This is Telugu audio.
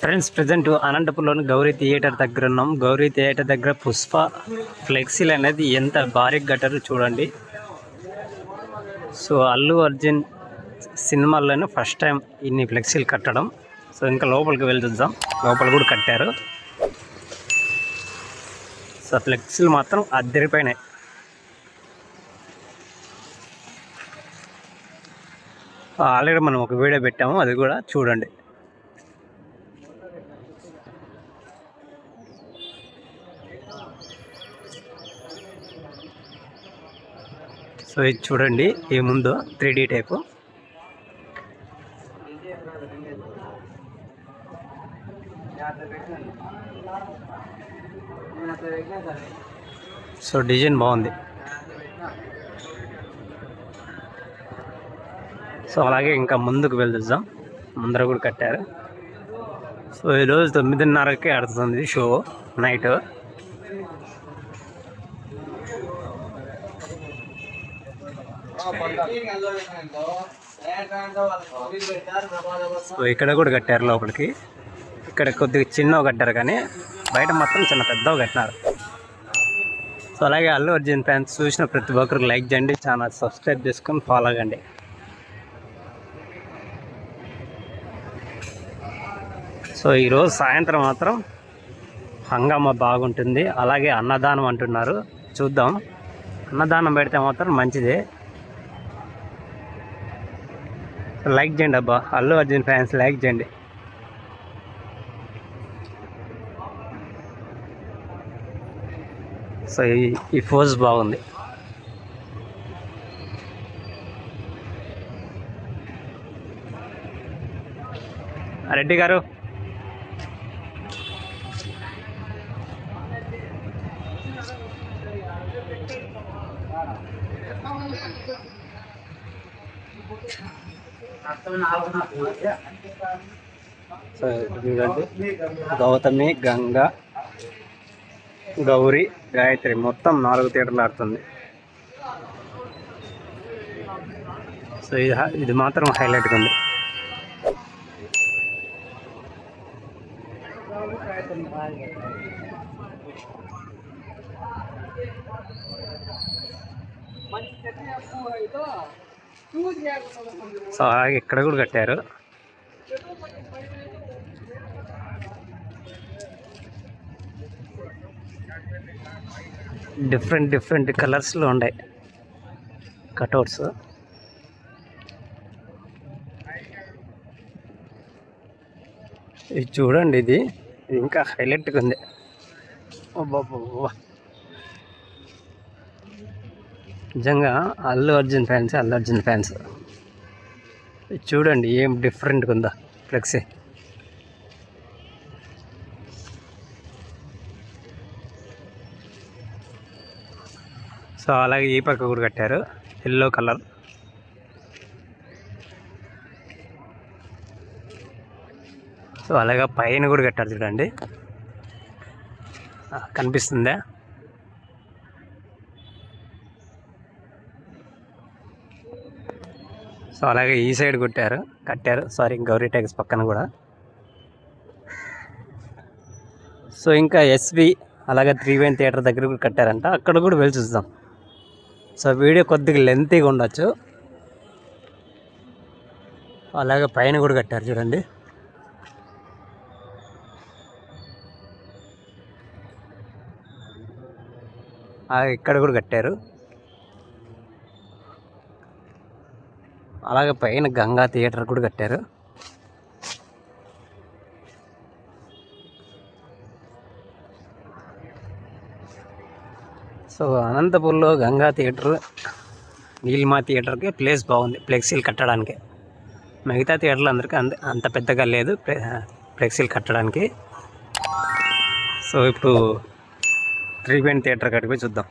ఫ్రెండ్స్ ప్రజెంట్ అనంతపురంలోని గౌరీ థియేటర్ దగ్గర ఉన్నాం. గౌరీ థియేటర్ దగ్గర పుష్ప ఫ్లెక్సీలు అనేది ఎంత భారీ కట్టారో చూడండి. సో అల్లు అర్జున్ సినిమాల్లోనే ఫస్ట్ టైం ఇన్ని ఫ్లెక్సీలు కట్టడం. సో ఇంకా లోపలికి వెళ్ళి చూద్దాం. లోపల కూడా కట్టారు. సో ఫ్లెక్సీలు మాత్రం అద్దరిపోయినాయి. ఆల్రెడీ మనం ఒక వీడియో పెట్టాము అది కూడా చూడండి. సో ఇది చూడండి ఏముందో three D type. So design బాగుంది. సో అలాగే ఇంకా ముందుకు వెళ్దాం. ముందర కూడా కట్టారు. సో ఈరోజు తొమ్మిదిన్నరకే ఆడుతుంది షో నైట్. సో ఇక్కడ కూడా కట్టారు లోపలికి. ఇక్కడ కొద్దిగా చిన్నవి కట్టారు కానీ బయట మొత్తం చిన్న పెద్దవి కట్టినారు. సో అలాగే అల్లు అర్జున్ ఫ్యాన్స్ చూసిన ప్రతి ఒక్కరికి లైక్ చేయండి ఛానల్ సబ్స్క్రైబ్ చేసుకొని ఫాలో అవ్వండి సో ఈరోజు సాయంత్రం మాత్రం హంగామా బాగుంటుంది. అలాగే అన్నదానం అంటున్నారు. చూద్దాం. అన్నదానం పెడితే మాత్రం మంచిదే. లైక్ చేయండి అబ్బా. అల్లు అర్జున్ ఫ్యాన్స్ లైక్ చేయండి. సో ఈ ఈ ఫోజ్ బాగుంది. రెడ్డి గారు. Thank you. చూడండి గౌతమి గంగ గౌరీ గాయత్రి. మొత్తం నాలుగు థియేటర్లు ఆడుతుంది. సో ఇది ఇది మాత్రం హైలైట్గా ఉంది. సో అలాగే ఇక్కడ కూడా కట్టారు. డిఫరెంట్ డిఫరెంట్ కలర్స్లో ఉన్నాయి కటౌట్స్ ఇది చూడండి ఇది. ఇంకా హైలైట్గా ఉంది. అబ్బబ్బబ్బా. నిజంగా అల్లు అర్జున్ ఫ్యాన్స్ అల్లు అర్జున్ ఫ్యాన్స్. చూడండి ఏం డిఫరెంట్గా ఉందా ఫ్లెక్సీ. సో అలాగే ఈ పక్క కూడా కట్టారు. Yellow colour. సో అలాగే పైన కూడా కట్టారు చూడండి. కనిపిస్తుందా? సో అలాగే ఈ సైడ్ కొట్టారు కట్టారు. సారీ గౌరీ ట్యాక్స్ పక్కన కూడా. సో ఇంకా ఎస్వి అలాగే త్రీవైన్ థియేటర్ దగ్గర కూడా కట్టారంట. అక్కడ కూడా వెళ్ళి చూద్దాం. సో వీడియో కొద్దిగా లెంతీగా ఉండొచ్చు. అలాగే పైన కూడా కట్టారు చూడండి. ఇక్కడ కూడా కట్టారు. అలాగే పైన గంగా థియేటర్ కూడా కట్టారు. సో అనంతపూర్లో గంగా థియేటర్ నీలిమా థియేటర్కి ప్లేస్ బాగుంది ఫ్లెక్సీలు కట్టడానికి. మిగతా థియేటర్లు అందరికీ అంత అంత పెద్దగా లేదు ఫ్లెక్సీలు కట్టడానికి. సో ఇప్పుడు త్రీబెండ్ థియేటర్ కాడికి చూద్దాం.